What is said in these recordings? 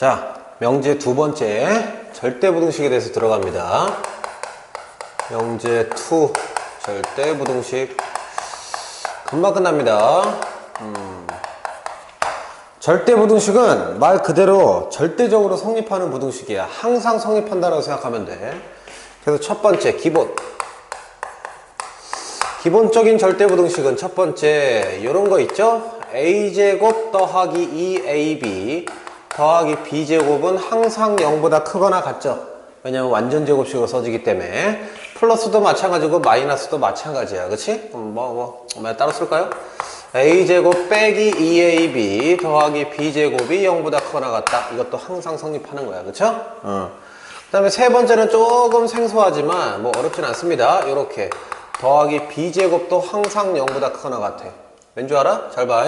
자, 명제 두 번째 절대부등식에 대해서 들어갑니다. 명제 2 절대부등식 금방 끝납니다. 음. 절대부등식은 말 그대로 절대적으로 성립하는 부등식이야. 항상 성립한다라고 생각하면 돼. 그래서 첫 번째 기본 기본적인 절대부등식은 첫 번째 이런 거 있죠? a제곱 더하기 2ab 더하기 b제곱은 항상 0보다 크거나 같죠? 왜냐면 완전 제곱식으로 써지기 때문에 플러스도 마찬가지고 마이너스도 마찬가지야 그치? 음, 뭐, 뭐, 뭐 따로 쓸까요? a제곱 빼기 2ab 더하기 b제곱이 0보다 크거나 같다 이것도 항상 성립하는 거야 그쵸? 어. 그 다음에 세 번째는 조금 생소하지만 뭐 어렵진 않습니다 이렇게 더하기 b제곱도 항상 0보다 크거나 같아 왠 줄 알아? 잘 봐.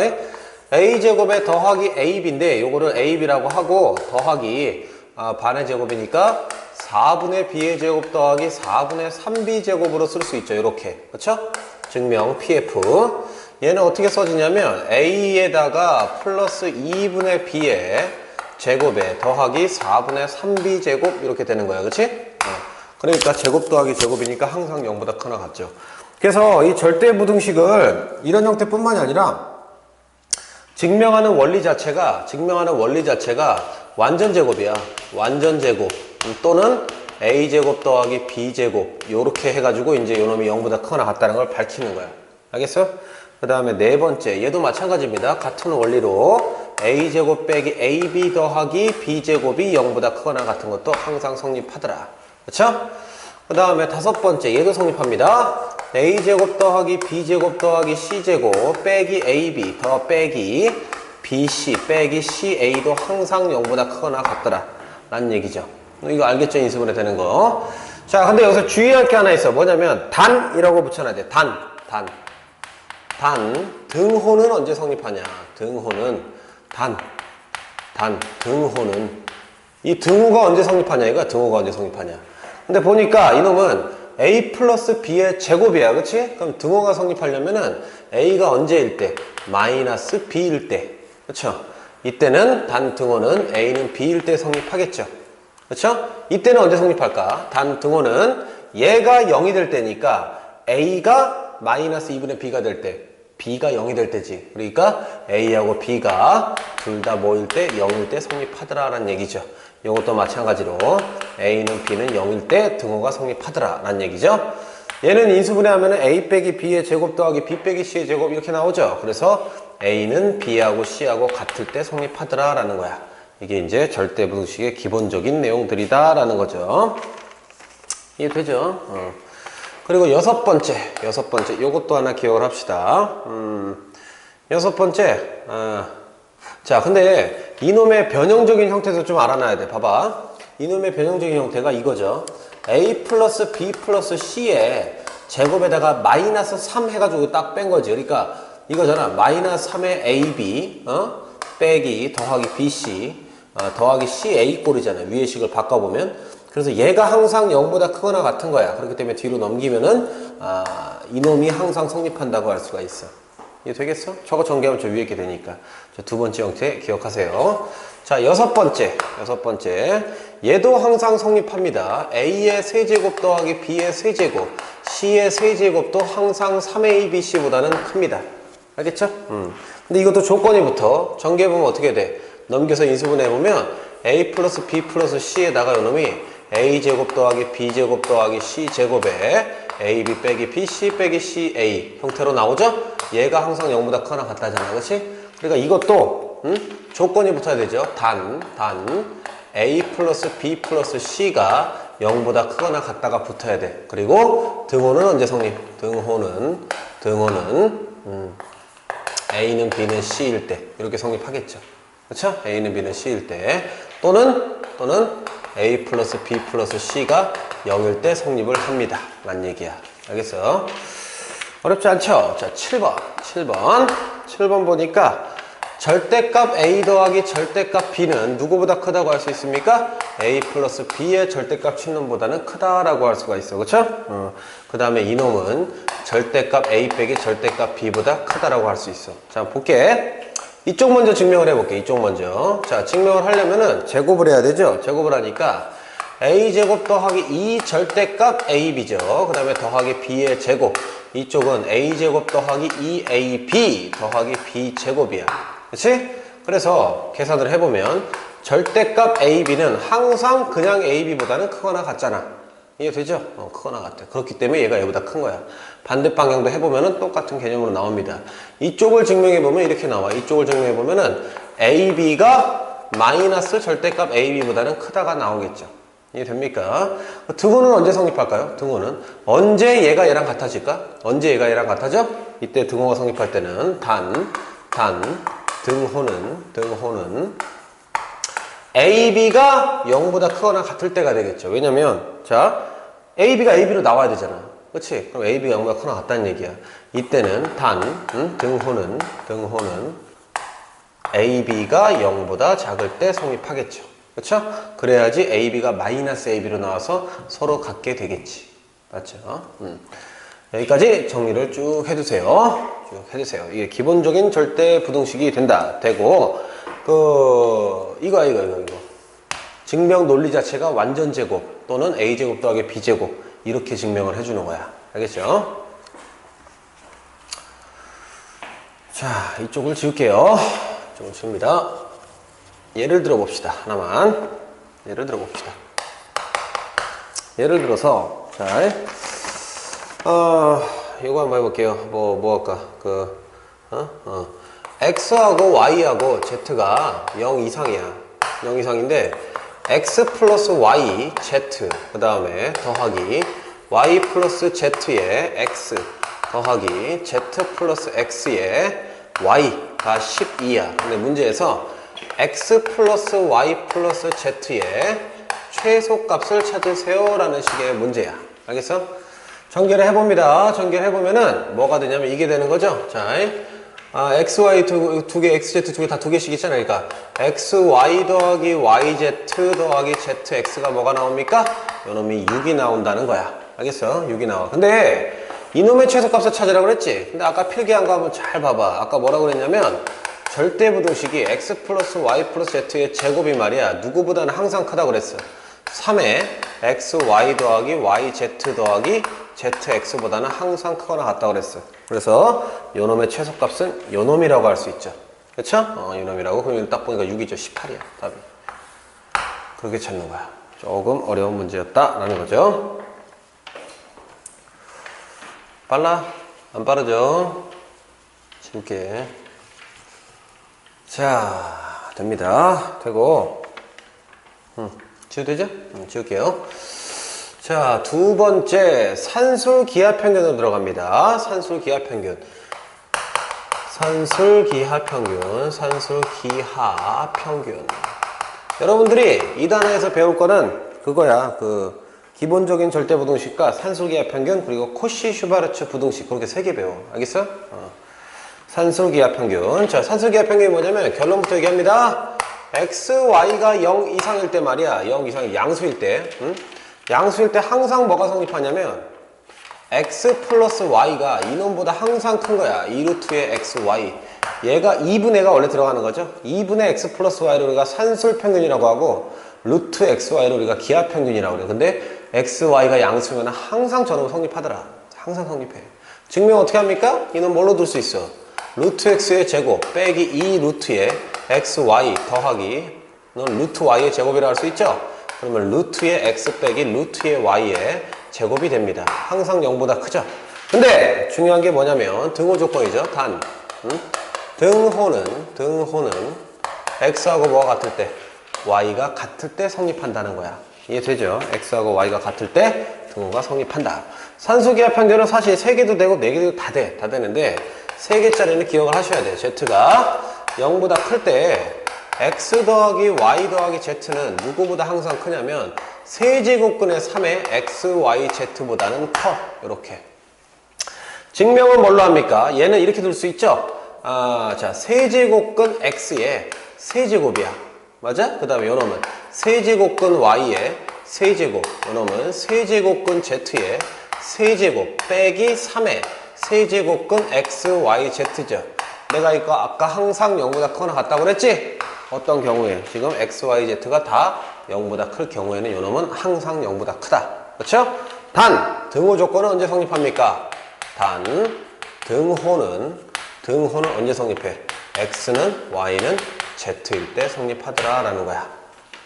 A제곱에 더하기 ab인데 요거를 ab라고 하고 더하기 아, 반의 제곱이니까 4분의 b의 제곱 더하기 4분의 3b 제곱으로 쓸 수 있죠. 이렇게. 그렇죠? 증명 pf. 얘는 어떻게 써지냐면 a에다가 플러스 2분의 b의 제곱에 더하기 4분의 3b 제곱 이렇게 되는 거야. 그렇지? 어. 그러니까 제곱 더하기 제곱이니까 항상 0보다 크나 같죠. 그래서 이 절대부등식을 이런 형태뿐만이 아니라 증명하는 원리 자체가 증명하는 원리 자체가 완전 제곱이야. 완전 제곱 또는 a 제곱 더하기 b 제곱 요렇게 해가지고 이제 요놈이 0보다 크거나 같다는 걸 밝히는 거야. 알겠어? 그 다음에 네 번째 얘도 마찬가지입니다. 같은 원리로 a 제곱 빼기 ab 더하기 b 제곱이 0보다 크거나 같은 것도 항상 성립하더라. 그렇죠? 그 다음에 다섯 번째 얘도 성립합니다. a제곱 더하기 b제곱 더하기 c제곱 빼기 ab 더 빼기 bc 빼기 ca도 항상 0보다 크거나 같더라. 라는 얘기죠. 이거 알겠죠? 인수분해 되는 거 자 근데 여기서 주의할 게 하나 있어. 뭐냐면 단이라고 붙여놔야 돼 단 단. 단. 등호는 언제 성립하냐? 등호는 단. 단, 등호는. 이 등호가 언제 성립하냐? 이거 등호가 언제 성립하냐 근데 보니까 이놈은 a 플러스 b의 제곱이야 그치? 그럼 등호가 성립하려면 은 a가 언제일 때? 마이너스 b일 때 그쵸? 이때는 단 등호는 a는 b일 때 성립하겠죠 그쵸? 이때는 언제 성립할까? 단 등호는 얘가 0이 될 때니까 a가 마이너스 2분의 b가 될 때 b가 0이 될 때지 그러니까 a하고 b가 둘다 뭐일 때 0일 때 성립하더라 라는 얘기죠 이것도 마찬가지로 A는 B는 0일 때 등호가 성립하더라 라는 얘기죠. 얘는 인수분해하면 A 빼기 B의 제곱 더하기 B 빼기 C의 제곱 이렇게 나오죠. 그래서 A는 B하고 C하고 같을 때 성립하더라 라는 거야. 이게 이제 절대분식의 기본적인 내용들이다 라는 거죠. 이해되죠? 어. 그리고 여섯 번째, 여섯 번째, 요것도 하나 기억을 합시다. 음, 여섯 번째, 어. 자, 근데 이놈의 변형적인 형태도 좀 알아놔야 돼. 봐봐. 이놈의 변형적인 형태가 이거죠. a 플러스 b 플러스 c에 제곱에다가 마이너스 3 해가지고 딱 뺀 거지. 그러니까 이거잖아. 마이너스 3의 ab, 어? 빼기 더하기 bc, 어, 더하기 ca 꼴이잖아. 위의 식을 바꿔보면. 그래서 얘가 항상 0보다 크거나 같은 거야. 그렇기 때문에 뒤로 넘기면은, 아, 이놈이 항상 성립한다고 할 수가 있어. 이해 되겠어? 저거 전개하면 저 위에 있게 되니까. 두 번째 형태 기억하세요. 자, 여섯 번째. 여섯 번째. 얘도 항상 성립합니다. A의 세제곱 더하기 B의 세제곱, C의 세제곱도 항상 3ABC보다는 큽니다. 알겠죠? 음. 근데 이것도 조건이 붙어. 전개해보면 어떻게 돼? 넘겨서 인수분해보면 A 플러스 B 플러스 C에다가 요놈이 A제곱 더하기 B제곱 더하기 C제곱에 AB 빼기 BC 빼기 CA 형태로 나오죠? 얘가 항상 0보다 크거나 같다잖아. 그렇지? 그러니까 이것도 음? 조건이 붙어야 되죠. 단, 단 A 플러스 B 플러스 C가 0보다 크거나 같다가 붙어야 돼. 그리고 등호는 언제 성립? 등호는 등호는 음, A는 B는 C일 때 이렇게 성립하겠죠. 그렇죠? A는 B는 C일 때 또는 또는 A 플러스 B 플러스 C가 0일 때 성립을 합니다. 란 얘기야. 알겠어요? 어렵지 않죠? 자, 7번. 7번. 7번 보니까 절대값 A 더하기 절대값 B는 누구보다 크다고 할 수 있습니까? A 플러스 B의 절대값 친놈보다는 크다라고 할 수가 있어. 그쵸? 어. 그 다음에 이놈은 절대값 A 빼기 절대값 B보다 크다라고 할 수 있어. 자, 볼게. 이쪽 먼저 증명을 해볼게. 이쪽 먼저. 자, 증명을 하려면은 제곱을 해야 되죠. 제곱을 하니까 a제곱 더하기 2 절대값 ab죠. 그 다음에 더하기 b의 제곱. 이쪽은 a제곱 더하기 2ab 더하기 b제곱이야. 그치? 그래서 계산을 해보면 절대값 ab는 항상 그냥 ab보다는 크거나 같잖아. 이해되죠? 어, 크거나 같아. 그렇기 때문에 얘가 얘보다 큰 거야. 반대 방향도 해보면 똑같은 개념으로 나옵니다. 이쪽을 증명해보면 이렇게 나와. 이쪽을 증명해보면은 AB가 마이너스 절대값 AB보다는 크다가 나오겠죠. 이해됩니까? 등호는 언제 성립할까요? 등호는 언제 얘가 얘랑 같아질까? 언제 얘가 얘랑 같아져? 이때 등호가 성립할 때는 단, 단, 등호는, 등호는 AB가 0보다 크거나 같을 때가 되겠죠. 왜냐면, 자, AB가 AB로 나와야 되잖아. 그치? 그럼 AB가 0보다 크거나 같다는 얘기야. 이때는 단, 음, 등호는, 등호는 AB가 0보다 작을 때 성립하겠죠. 그쵸? 그래야지 AB가 마이너스 AB로 나와서 서로 같게 되겠지. 맞죠? 음. 여기까지 정리를 쭉 해두세요. 쭉 해두세요. 이게 기본적인 절대 부등식이 된다. 되고, 그, 이거, 이거, 이거, 이거. 증명 논리 자체가 완전 제곱 또는 a제곱 더하기 b제곱 이렇게 증명을 해주는 거야. 알겠죠? 자, 이쪽을 지울게요. 이쪽을 지웁니다. 예를 들어 봅시다. 하나만. 예를 들어 봅시다. 예를 들어서, 자, 어, 이거 한번 해볼게요. 뭐, 뭐 할까? 그, 어? 어. x하고 y하고 z가 0 이상이야. 0 이상인데, x 플러스 y, z, 그 다음에 더하기 y 플러스 z의 x, 더하기 z 플러스 x의 y가 12야. 근데 문제에서 x 플러스 y 플러스 z의 최소값을 찾으세요 라는 식의 문제야. 알겠어? 전개를 해봅니다. 전개를 해보면은 뭐가 되냐면 이게 되는 거죠. 자, 아, x, y 두, 두 개, x, z 두 개 다 두 개씩 있잖아요. 그러니까 x, y 더하기 y, z 더하기 z, x가 뭐가 나옵니까? 요놈이 6이 나온다는 거야. 알겠어? 6이 나와. 근데 이놈의 최소값을 찾으라고 그랬지. 근데 아까 필기한 거 한번 잘 봐봐. 아까 뭐라고 그랬냐면 절대부등식이 x 플러스 y 플러스 z의 제곱이 말이야. 누구보다는 항상 크다고 그랬어. 3에 x, y 더하기 y, z 더하기 zx보다는 항상 크거나 같다고 그랬어. 그래서 요놈의 최소값은 요놈이라고 할 수 있죠. 그쵸? 어, 요놈이라고. 그럼 딱 보니까 6이죠. 18이야. 답이. 그렇게 찾는 거야. 조금 어려운 문제였다라는 거죠. 빨라? 안 빠르죠? 지울게. 자, 됩니다. 되고. 음, 지워도 되죠? 음, 지울게요. 자, 두 번째, 산술 기하 평균으로 들어갑니다. 산술 기하 평균. 산술 기하 평균, 산술 기하 평균. 여러분들이 이 단어에서 배울 거는 그거야. 그 기본적인 절대 부등식과 산술 기하 평균 그리고 코시 슈바르츠 부등식 그렇게 세 개 배워. 알겠어? 어. 산술 기하 평균. 자, 산술 기하 평균이 뭐냐면 결론부터 얘기합니다. x, y가 0 이상일 때 말이야. 0 이상 양수일 때. 응? 양수일 때 항상 뭐가 성립하냐면 x 플러스 y가 이놈보다 항상 큰 거야. 2루트의 x, y. 얘가 2분의가 원래 들어가는 거죠. 2분의 x 플러스 y를 우리가 산술 평균이라고 하고 루트 x, y를 우리가 기하 평균이라고 그래. 근데 x, y가 양수면 항상 저놈 성립하더라. 항상 성립해. 증명 어떻게 합니까? 이놈 뭘로 둘 수 있어? 루트 x의 제곱 빼기 2 루트의 x, y 더하기 넌 루트 y의 제곱이라 할 수 있죠? 그러면 루트의 x 빼기 루트의 y의 제곱이 됩니다. 항상 0보다 크죠? 근데 중요한 게 뭐냐면 등호 조건이죠. 단 음? 등호는 등호는 x하고 뭐가 같을 때 y가 같을 때 성립한다는 거야. 이해되죠? x하고 y가 같을 때 등호가 성립한다. 산수기하 평균은 사실 3개도 되고 4개도 다 돼. 다 되는데 3개짜리는 기억을 하셔야 돼. z가 0보다 클 때 x 더하기 y 더하기 z는 누구보다 항상 크냐면 세제곱근의 3의 x, y, z보다는 커. 이렇게. 증명은 뭘로 합니까? 얘는 이렇게 둘 수 있죠? 아, 자, 세제곱근 x의 세제곱이야. 맞아? 그 다음에 요놈은 세제곱근 y의 세제곱. 요놈은 세제곱근 z의 세제곱 빼기 3의 세제곱근 x, y, z죠. 내가 이거 아까 항상 0보다 크거나 같다고 그랬지? 어떤 경우에 지금 x, y, z가 다 0보다 클 경우에는 이 놈은 항상 0보다 크다. 그렇죠? 단 등호 조건은 언제 성립합니까? 단 등호는 등호는 언제 성립해? x는 y는 z일 때 성립하더라 라는 거야.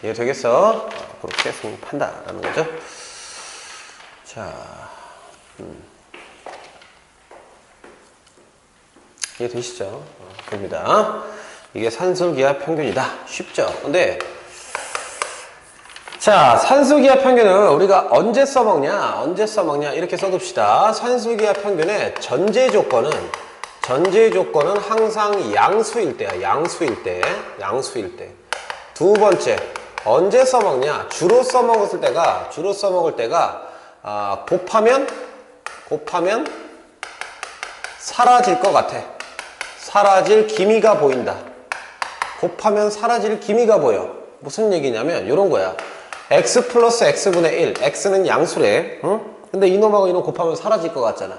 이해 되겠어? 어, 그렇게 성립한다 라는 거죠. 자, 음. 이해 되시죠? 어, 됩니다. 이게 산술기압 평균이다. 쉽죠? 근데 자, 산술기압 평균은 우리가 언제 써먹냐? 언제 써먹냐? 이렇게 써둡시다. 산술기압 평균의 전제 조건은 전제 조건은 항상 양수일 때야. 양수일 때. 양수일 때. 두 번째, 언제 써먹냐? 주로 써먹을 때가 주로 써먹을 때가 아, 곱하면 곱하면 사라질 것 같아. 사라질 기미가 보인다. 곱하면 사라질 기미가 보여. 무슨 얘기냐면 이런 거야. x 플러스 x분의 1. x는 양수래. 응? 근데 이놈하고 이놈 곱하면 사라질 것 같잖아.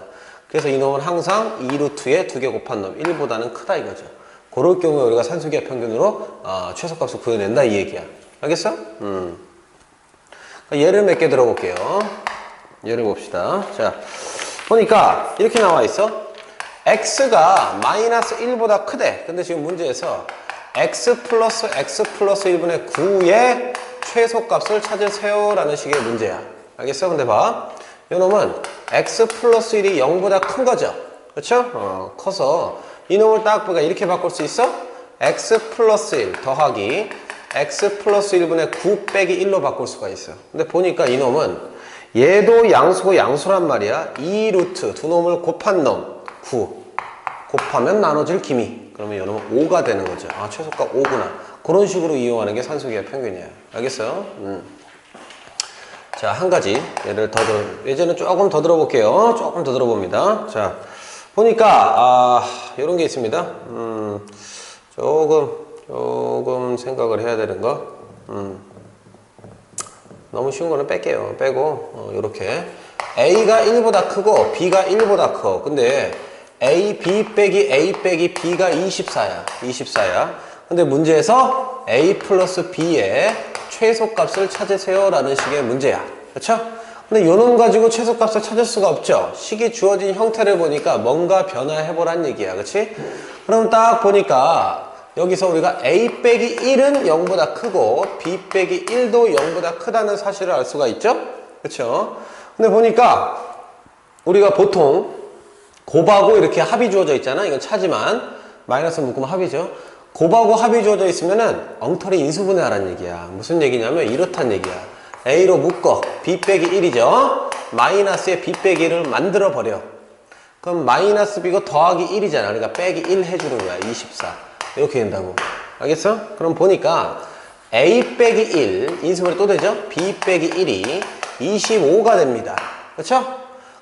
그래서 이놈은 항상 2루트에 두 개 곱한 놈 1보다는 크다 이거죠. 그럴 경우에 우리가 산수기압 평균으로 어, 최소값을 구해낸다 이 얘기야. 알겠어? 음. 그러니까 예를 몇 개 들어볼게요. 예를 봅시다. 자, 보니까 이렇게 나와 있어. X가 마이너스 1보다 크대. 근데 지금 문제에서 x 플러스 x 플러스 1분의 9의 최소값을 찾으세요 라는 식의 문제야. 알겠어? 근데 봐. 이놈은 x 플러스 1이 0보다 큰 거죠. 그렇죠? 어, 커서 이놈을 딱 보니까 이렇게 바꿀 수 있어? x 플러스 1 더하기 x 플러스 1분의 9 빼기 1로 바꿀 수가 있어. 근데 보니까 이놈은 얘도 양수고 양수란 말이야. 2 루트 두 놈을 곱한 놈 9. 곱하면 나눠질 기미. 그러면 이놈은 5가 되는 거죠. 아, 최소값 5구나. 그런 식으로 이용하는 게 산소기압 평균이야. 알겠어요? 음. 자, 한 가지 예를 더 들어, 예전에 조금 더 들어볼게요. 조금 더 들어봅니다. 자, 보니까, 아, 이런 게 있습니다. 음, 조금, 조금 생각을 해야 되는 거. 음, 너무 쉬운 거는 뺄게요. 빼고, 어, 요렇게. A가 1보다 크고, B가 1보다 커. 근데, A, B 빼기 A 빼기 B가 24야. 24야. 근데 문제에서 A 플러스 B의 최소값을 찾으세요 라는 식의 문제야. 그렇죠? 근데 요놈 가지고 최소값을 찾을 수가 없죠. 식이 주어진 형태를 보니까 뭔가 변화해보란 얘기야. 그렇지? 그럼 딱 보니까 여기서 우리가 A 빼기 1은 0보다 크고 B 빼기 1도 0보다 크다는 사실을 알 수가 있죠? 그렇죠? 근데 보니까 우리가 보통 곱하고 이렇게 합이 주어져 있잖아. 이건 차지만 마이너스 묶으면 합이죠. 곱하고 합이 주어져 있으면은 엉터리 인수분해하라는 얘기야. 무슨 얘기냐면 이렇단 얘기야. A로 묶어. B 빼기 1이죠. 마이너스에 B 빼기 1을 만들어 버려. 그럼 마이너스 B고 더하기 1이잖아. 그러니까 빼기 1 해주는 거야. 24. 이렇게 된다고. 알겠어? 그럼 보니까 A 빼기 1 인수분해 또 되죠? B 빼기 1이 25가 됩니다. 그렇죠?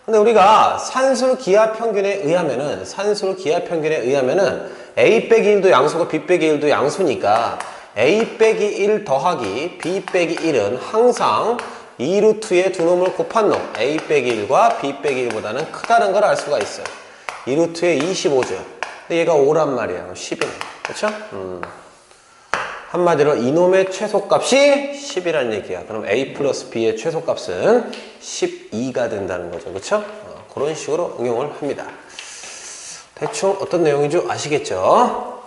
근데 우리가 산술 기압 평균에 의하면은 산술 기압 평균에 의하면은 A 빼기 1도 양수고 B 빼기 1도 양수니까 A 빼기 1 더하기 B 빼기 1은 항상 2루트의 두 놈을 곱한 놈 A 빼기 1과 B 빼기 1보다는 크다는 걸 알 수가 있어요 2루트의 25죠 근데 얘가 5란 말이야 10이네 그렇죠? 음. 한마디로 이놈의 최소값이 10이라는 얘기야. 그럼 A 플러스 B의 최소값은 12가 된다는 거죠. 그쵸? 어, 그런 식으로 응용을 합니다. 대충 어떤 내용인 줄 아시겠죠?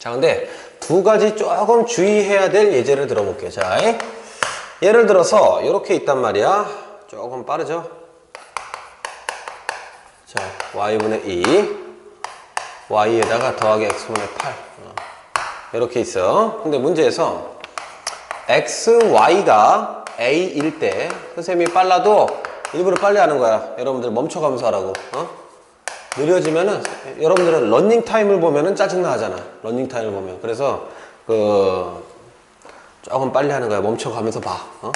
자, 근데 두 가지 조금 주의해야 될 예제를 들어볼게요. 자, 예를 들어서 이렇게 있단 말이야. 조금 빠르죠? 자, y분의 2 y에다가 더하기 x분의 8 어. 이렇게 있어. 근데 문제에서 x, y가 a일 때 선생님이 빨라도 일부러 빨리 하는 거야. 여러분들 멈춰가면서 하라고. 어? 느려지면은 여러분들은 런닝 타임을 보면은 짜증나 하잖아. 런닝 타임을 보면. 그래서 그 조금 빨리 하는 거야. 멈춰가면서 봐. 어?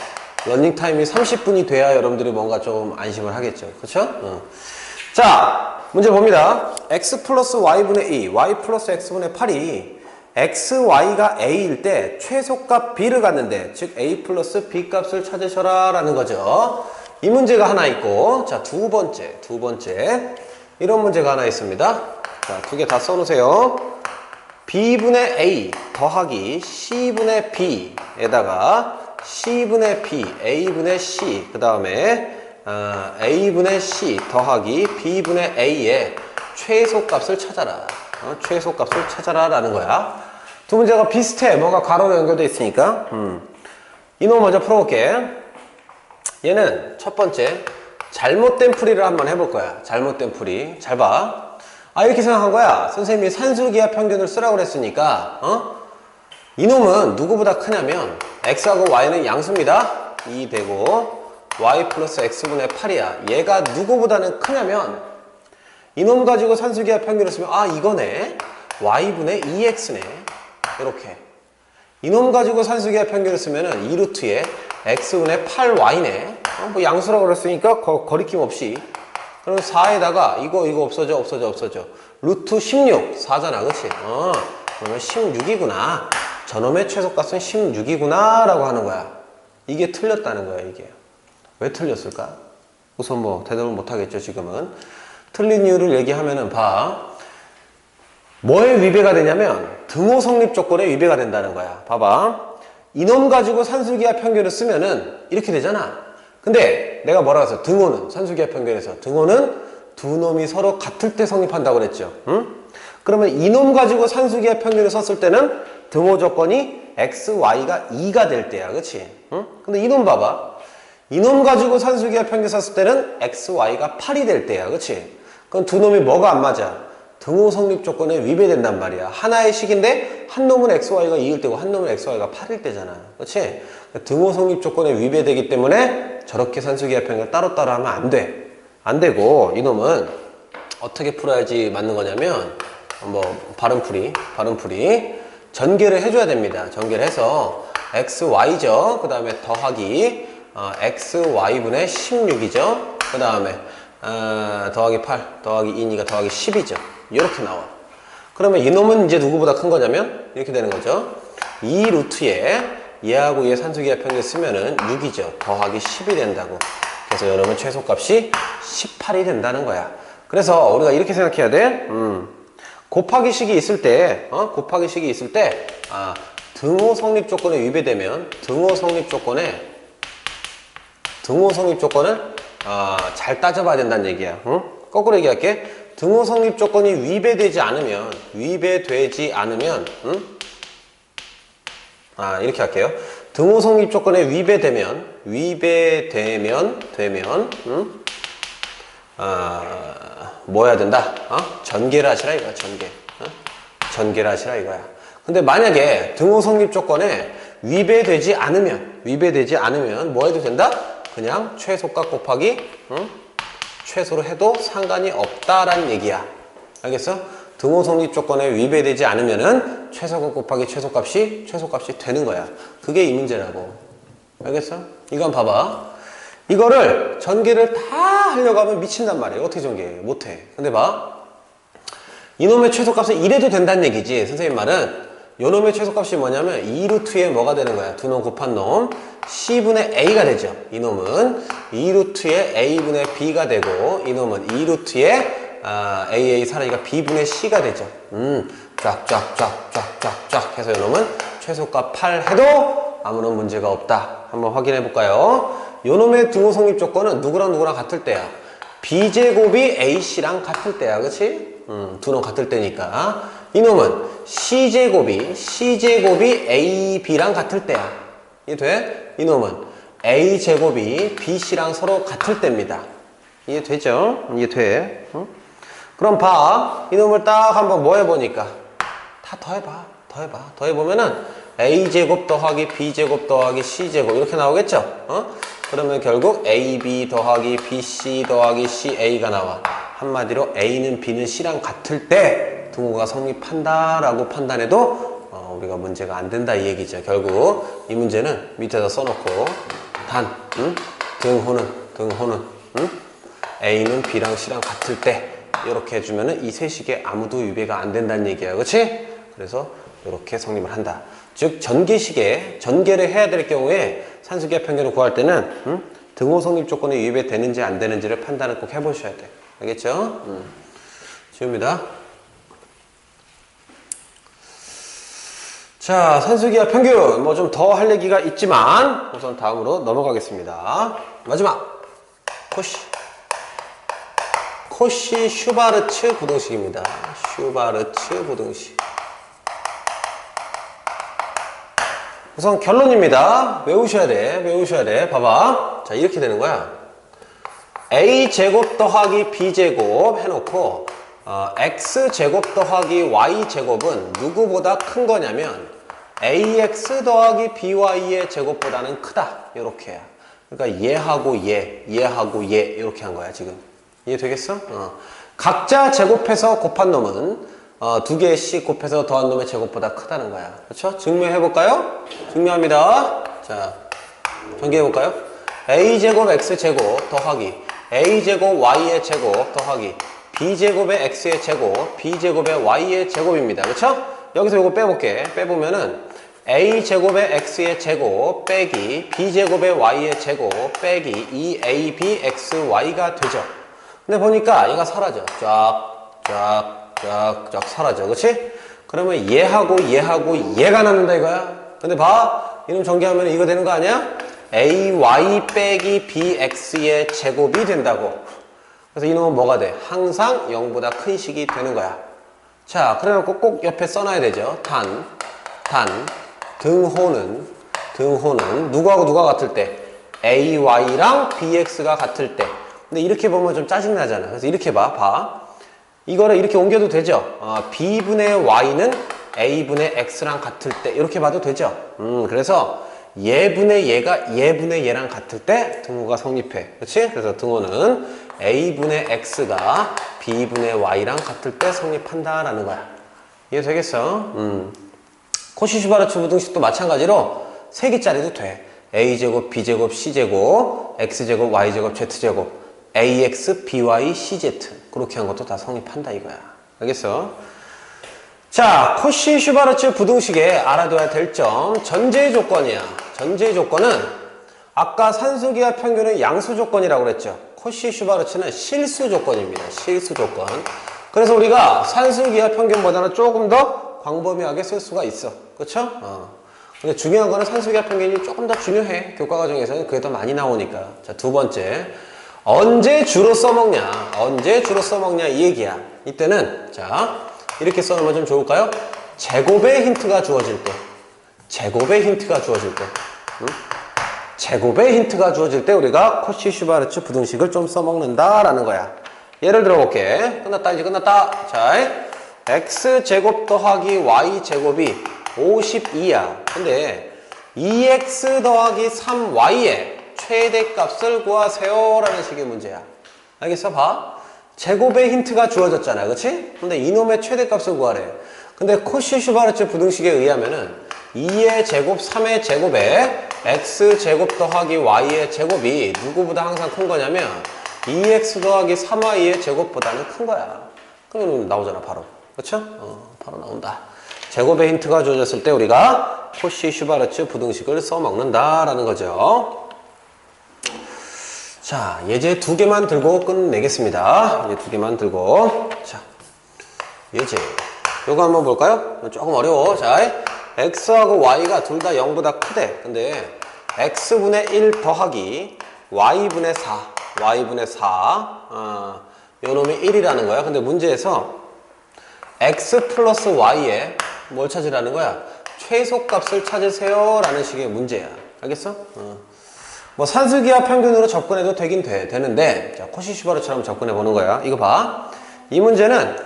런닝 타임이 30분이 돼야 여러분들이 뭔가 좀 안심을 하겠죠. 그렇죠? 어. 자, 문제 봅니다. x 플러스 y분의 2, y 플러스 x분의 8이 x, y가 a일 때 최소값 b를 갖는데 즉 a 플러스 b 값을 찾으셔라 라는 거죠. 이 문제가 하나 있고 자 두 번째 두 번째 이런 문제가 하나 있습니다. 자, 두 개 다 써놓으세요. b분의 a 더하기 c분의 b에다가 c분의 b, a분의 c, 그 다음에 어, a분의 c 더하기 b분의 a의 최소값을 찾아라. 어, 최소값을 찾아라 라는 거야. 두 문제가 비슷해. 뭐가 가로로 연결돼 있으니까. 음. 이놈 먼저 풀어볼게. 얘는 첫 번째 잘못된 풀이를 한번 해볼 거야. 잘못된 풀이. 잘 봐. 아 이렇게 생각한 거야. 선생님이 산술기하 평균을 쓰라고 그랬으니까 어? 이놈은 누구보다 크냐면 x하고 y는 양수입니다. 2 되고 y 플러스 x분의 8이야. 얘가 누구보다는 크냐면 이놈 가지고 산술기하 평균을 쓰면 아 이거네. y분의 2x네. 이렇게. 이놈 가지고 산술기하 평균을 쓰면은 2루트에 x분의 8y네. 어, 뭐 양수라고 그랬으니까 거, 거리낌 없이. 그럼 4에다가 이거 이거 없어져 없어져 없어져. 루트 16 4잖아, 그렇지? 어, 그러면 16이구나. 저놈의 최소값은 16이구나 라고 하는 거야. 이게 틀렸다는 거야, 이게. 왜 틀렸을까? 우선 뭐 대답을 못 하겠죠, 지금은. 틀린 이유를 얘기하면은 봐. 뭐에 위배가 되냐면 등호 성립 조건에 위배가 된다는 거야. 봐봐. 이놈 가지고 산술기하 평균을 쓰면은 이렇게 되잖아. 근데 내가 뭐라 그랬어? 등호는 산술기하 평균에서 등호는 두 놈이 서로 같을 때 성립한다고 그랬죠. 응? 그러면 이놈 가지고 산술기하 평균을 썼을 때는 등호 조건이 x, y가 2가 될 때야. 그치? 응? 근데 이놈 봐봐. 이놈 가지고 산술기하 평균 썼을 때는 x, y가 8이 될 때야. 그치? 그럼 두 놈이 뭐가 안 맞아? 등호 성립 조건에 위배된단 말이야. 하나의 식인데 한 놈은 xy가 2일 때고 한 놈은 xy가 8일 때잖아. 그렇지? 등호 성립 조건에 위배되기 때문에 저렇게 산술기하 평균을 따로따로 하면 안 돼. 안 되고 이놈은 어떻게 풀어야지 맞는 거냐면 뭐 발음풀이, 발음풀이 전개를 해줘야 됩니다. 전개를 해서 xy죠. 그 다음에 더하기 어, xy분의 16이죠. 그 다음에 어, 더하기 8, 더하기 2니까 더하기 10이죠. 이렇게 나와. 그러면 이놈은 이제 누구보다 큰 거냐면 이렇게 되는 거죠. 이 루트에 얘하고 얘 산술기하 평균 쓰면은 6이죠. 더하기 10이 된다고. 그래서 여러분 최소값이 18이 된다는 거야. 그래서 우리가 이렇게 생각해야 돼. 음. 곱하기 식이 있을 때, 어? 곱하기 식이 있을 때, 아, 등호 성립 조건에 위배되면 등호 성립 조건에 등호 성립 조건을 아, 잘 따져봐야 된다는 얘기야. 응? 거꾸로 얘기할게. 등호 성립 조건이 위배되지 않으면 위배되지 않으면 응? 아 이렇게 할게요. 등호 성립 조건에 위배되면 위배되면 되면 응? 아, 뭐 해야 된다? 어? 전개를 하시라 이거야 전개. 어? 전개를 하시라 이거야. 근데 만약에 등호 성립 조건에 위배되지 않으면 위배되지 않으면 뭐 해도 된다? 그냥 최소값 곱하기 응? 최소로 해도 상관이 없다라는 얘기야. 알겠어? 등호 성립 조건에 위배되지 않으면은 최소값 곱하기 최소값이 최소값이 되는 거야. 그게 이 문제라고. 알겠어? 이건 봐봐. 이거를 전개를 다 하려고 하면 미친단 말이야. 어떻게 전개해? 못해. 근데 봐. 이놈의 최소값은 이래도 된다는 얘기지. 선생님 말은 요놈의 최소값이 뭐냐면 2루트에 뭐가 되는 거야? 두 놈 곱한 놈 C분의 A가 되죠. 이놈은 2루트에 A분의 B가 되고 이놈은 2루트에 아, AA 사라지가 B분의 C가 되죠. 음, 쫙쫙쫙쫙쫙쫙 해서 이놈은 최소값 8 해도 아무런 문제가 없다. 한번 확인해 볼까요? 요놈의 등호 성립 조건은 누구랑 누구랑 같을 때야. B제곱이 AC랑 같을 때야. 그치? 음, 두 놈 같을 때니까. 이놈은 C제곱이 C제곱이 AB랑 같을 때야. 이해 돼? 이놈은 A제곱이 BC랑 서로 같을 때입니다. 이해되죠? 이해돼. 응? 그럼 봐. 이놈을 딱 한번 뭐 해보니까 다 더해봐. 더해봐. 더해보면은 A제곱 더하기 B제곱 더하기 C제곱 이렇게 나오겠죠? 어? 그러면 결국 AB 더하기 BC 더하기 CA가 나와. 한마디로 A는 B는 C랑 같을 때 등호가 성립한다라고 판단해도 어, 우리가 문제가 안 된다 이 얘기죠. 결국 이 문제는 밑에다 써놓고 단 응? 등호는 등호는 응? A는 B랑 C랑 같을 때 이렇게 해주면은 이 세식에 아무도 위배가 안 된다는 얘기야, 그렇지? 그래서 이렇게 성립을 한다. 즉 전개식에 전개를 해야 될 경우에 산수기하 평균을 구할 때는 응? 등호 성립 조건에 위배되는지 안 되는지를 판단을 꼭 해보셔야 돼. 알겠죠? 음. 지웁니다. 자, 산수기와 평균 뭐 좀 더 할 얘기가 있지만 우선 다음으로 넘어가겠습니다. 마지막 코시 코시 슈바르츠 부등식입니다. 슈바르츠 부등식. 우선 결론입니다. 외우셔야 돼. 외우셔야 돼. 봐봐. 자, 이렇게 되는 거야. a제곱 더하기 b제곱 해놓고 어, x제곱 더하기 y제곱은 누구보다 큰 거냐면 ax 더하기 by의 제곱보다는 크다. 이렇게. 그러니까 얘하고 얘, 얘하고 얘 이렇게 한 거야 지금. 이해 되겠어? 어. 각자 제곱해서 곱한 놈은 어, 두 개씩 곱해서 더한 놈의 제곱보다 크다는 거야. 그렇죠? 증명해 볼까요? 증명합니다. 자, 전개해 볼까요? a제곱 x제곱 더하기 a제곱 y의 제곱 더하기 b제곱의 x의 제곱 b제곱의 y의 제곱입니다. 그렇죠? 여기서 이거 빼볼게. 빼보면은 a제곱의 x의 제곱 빼기 b제곱의 y의 제곱 빼기 2ab xy가 되죠. 근데 보니까 얘가 사라져. 쫙, 쫙, 쫙, 쫙 사라져. 그치? 그러면 얘하고 얘하고 얘가 남는다 이거야. 근데 봐. 이놈 전개하면 이거 되는 거 아니야? ay 빼기 bx의 제곱이 된다고. 그래서 이놈은 뭐가 돼? 항상 0보다 큰 식이 되는 거야. 자, 그래놓고 꼭 옆에 써놔야 되죠. 단, 단, 등호는, 등호는 누구하고 누가 같을 때? ay랑 bx가 같을 때. 근데 이렇게 보면 좀 짜증나잖아. 그래서 이렇게 봐, 봐. 이거를 이렇게 옮겨도 되죠. 어, b분의 y는 a분의 x랑 같을 때 이렇게 봐도 되죠. 음, 그래서 얘분의 얘가 얘분의 얘랑 같을 때 등호가 성립해. 그렇지? 그래서 등호는 a분의 x가 b분의 y랑 같을 때 성립한다 라는 거야. 이해 되겠어? 음. 코시슈바르츠 부등식도 마찬가지로 세 개짜리도 돼. a제곱, b제곱, c제곱, x제곱, y제곱, z제곱, ax, by, cz 그렇게 한 것도 다 성립한다 이거야. 알겠어? 자, 코시 슈바르츠 부등식에 알아둬야 될 점 전제 조건이야. 전제 조건은 아까 산수기와 평균은 양수 조건이라고 그랬죠. 코시 슈바르츠는 실수 조건입니다. 실수 조건. 그래서 우리가 산수기와 평균보다는 조금 더 광범위하게 쓸 수가 있어. 그렇죠? 어. 근데 중요한 거는 산수기와 평균이 조금 더 중요해. 교과 과정에서는 그게 더 많이 나오니까. 자, 두 번째. 언제 주로 써먹냐? 언제 주로 써먹냐? 이 얘기야. 이때는, 자, 이렇게 써놓으면 좀 좋을까요? 제곱의 힌트가 주어질 때. 제곱의 힌트가 주어질 때. 응? 제곱의 힌트가 주어질 때 우리가 코시 슈바르츠 부등식을 좀 써먹는다라는 거야. 예를 들어볼게. 끝났다, 이제 끝났다. 자, x제곱 더하기 y제곱이 52야. 근데 2x 더하기 3y의 최대값을 구하세요 라는 식의 문제야 알겠어? 봐 제곱의 힌트가 주어졌잖아 그치? 근데 이놈의 최대값을 구하래 근데 코시 슈바르츠 부등식에 의하면은 2의 제곱, 3의 제곱에 x제곱 더하기 y의 제곱이 누구보다 항상 큰 거냐면 2x 더하기 3y의 제곱보다는 큰 거야 그러면 나오잖아 바로 그쵸? 어, 바로 나온다 제곱의 힌트가 주어졌을 때 우리가 코시 슈바르츠 부등식을 써먹는다라는 거죠 자, 예제 두 개만 들고 끝내겠습니다. 예제 두 개만 들고. 자, 예제. 요거 한번 볼까요? 조금 어려워. 자, x하고 y가 둘 다 0보다 크대. 근데 x분의 1 더하기 y분의 4. y분의 4. 어, 요 놈이 1이라는 거야. 근데 문제에서 x 플러스 y에 뭘 찾으라는 거야? 최소값을 찾으세요. 라는 식의 문제야. 알겠어? 어. 뭐 산수기와 평균으로 접근해도 되긴 돼, 되는데 자, 코시슈바르처럼 접근해 보는 거야. 이거 봐. 이 문제는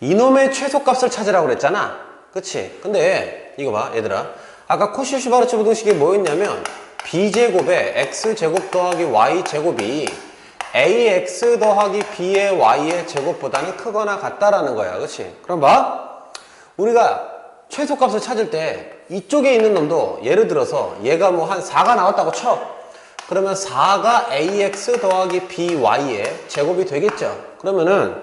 이놈의 최소값을 찾으라고 그랬잖아. 그치? 근데 이거 봐, 얘들아. 아까 코시슈바르츠 부등식이 뭐였냐면 b제곱에 x제곱 더하기 y제곱이 ax 더하기 b의 y의 제곱보다는 크거나 같다라는 거야. 그치? 그럼 봐. 우리가 최소값을 찾을 때 이쪽에 있는 놈도 예를 들어서 얘가 뭐 한 4가 나왔다고 쳐. 그러면 4가 ax 더하기 by의 제곱이 되겠죠. 그러면은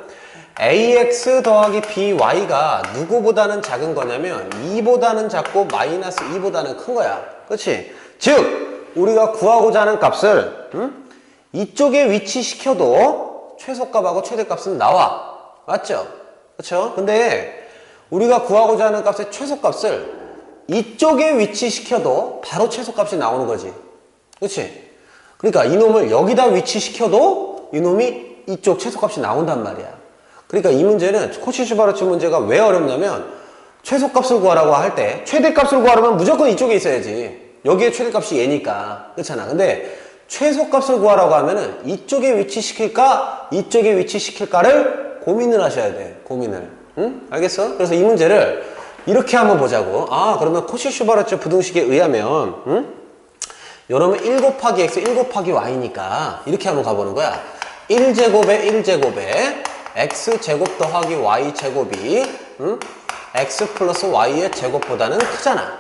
ax 더하기 by가 누구보다는 작은 거냐면 2보다는 작고 마이너스 2보다는 큰 거야. 그렇지? 즉 우리가 구하고자 하는 값을 음? 이쪽에 위치시켜도 최소값하고 최대값은 나와. 맞죠? 그렇죠? 근데 우리가 구하고자 하는 값의 최소값을 이쪽에 위치시켜도 바로 최소값이 나오는 거지. 그렇지? 그러니까 이놈을 여기다 위치시켜도 이놈이 이쪽 최소값이 나온단 말이야. 그러니까 이 문제는 코시슈바르츠 문제가 왜 어렵냐면 최소값을 구하라고 할 때 최대값을 구하려면 무조건 이쪽에 있어야지. 여기에 최대값이 얘니까. 그렇잖아. 근데 최소값을 구하라고 하면은 이쪽에 위치시킬까 이쪽에 위치시킬까를 고민을 하셔야 돼. 고민을. 응? 알겠어? 그래서 이 문제를 이렇게 한번 보자고. 아, 그러면 코시 슈바르츠 부등식에 의하면 응? 여러분 1 곱하기 x 1 곱하기 y니까 이렇게 한번 가보는 거야 1제곱에 1제곱에 x제곱 더하기 y제곱이 응? x 플러스 y의 제곱보다는 크잖아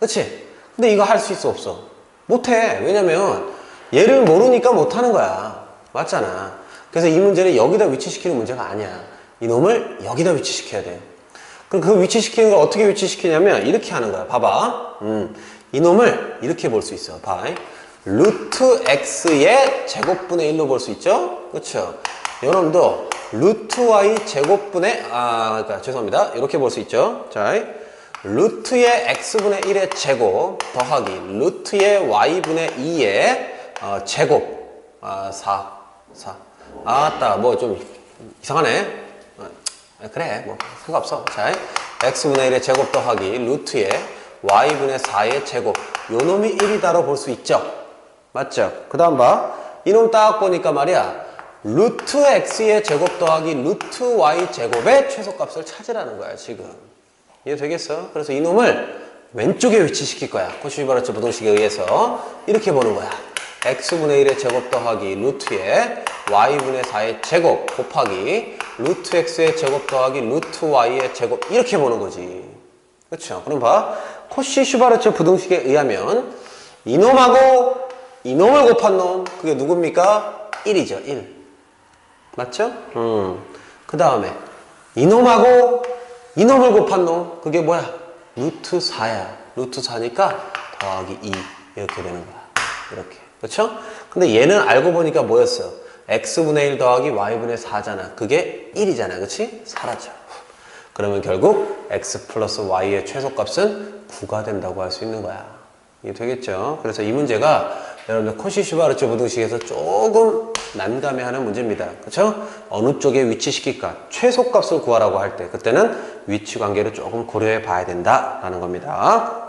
그치? 근데 이거 할 수 있어 없어? 못해 왜냐면 얘를 모르니까 못하는 거야 맞잖아 그래서 이 문제는 여기다 위치시키는 문제가 아니야 이놈을 여기다 위치시켜야 돼 그럼 그 위치시키는 걸 어떻게 위치시키냐면 이렇게 하는 거야. 봐봐. 음, 이놈을 이렇게 볼 수 있어. 봐. 루트 x의 제곱분의 1로 볼 수 있죠? 그렇죠? 여러분도 루트 y 제곱분의 아, 그러니까 죄송합니다. 이렇게 볼 수 있죠? 자, 루트의 x분의 1의 제곱 더하기 루트의 y분의 2의 어, 제곱 아, 4, 4. 아따, 뭐 좀 이상하네. 아, 그래 뭐 상관없어. 자 x분의 1의 제곱 더하기 루트의 y분의 4의 제곱. 요 놈이 1이다로 볼 수 있죠? 맞죠? 그 다음 봐. 이놈 딱 보니까 말이야 루트 x의 제곱 더하기 루트 y 제곱의 최소값을 찾으라는 거야 지금. 이해 되겠어? 그래서 이놈을 왼쪽에 위치시킬 거야. 코시바르츠 부등식에 의해서. 이렇게 보는 거야 x분의 1의 제곱 더하기 루트의 y분의 4의 제곱 곱하기 루트 x의 제곱 더하기 루트 y의 제곱 이렇게 보는 거지 그렇죠 그럼 봐 코시 슈바르츠 부등식에 의하면 이놈하고 이놈을 곱한 놈 그게 누굽니까? 1이죠 1 맞죠? 음. 그 다음에 이놈하고 이놈을 곱한 놈 그게 뭐야? 루트 4야 루트 4니까 더하기 2 이렇게 되는 거야 이렇게 그렇죠? 근데 얘는 알고 보니까 뭐였어? x분의 1 더하기 y분의 4잖아 그게 1이잖아 그치? 사라져 그러면 결국 x 플러스 y의 최소값은 9가 된다고 할 수 있는 거야 이게 되겠죠? 그래서 이 문제가 여러분들 코시-슈바르츠 부등식에서 조금 난감해하는 문제입니다 그렇죠? 어느 쪽에 위치시킬까? 최소값을 구하라고 할 때 그때는 위치 관계를 조금 고려해 봐야 된다라는 겁니다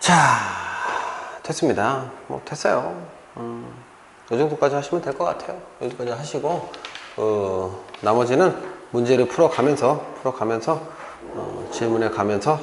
자 됐습니다. 뭐 됐어요. 음, 이 정도까지 하시면 될 것 같아요. 이 정도까지 하시고 어, 나머지는 문제를 풀어가면서 풀어가면서 어, 질문에 가면서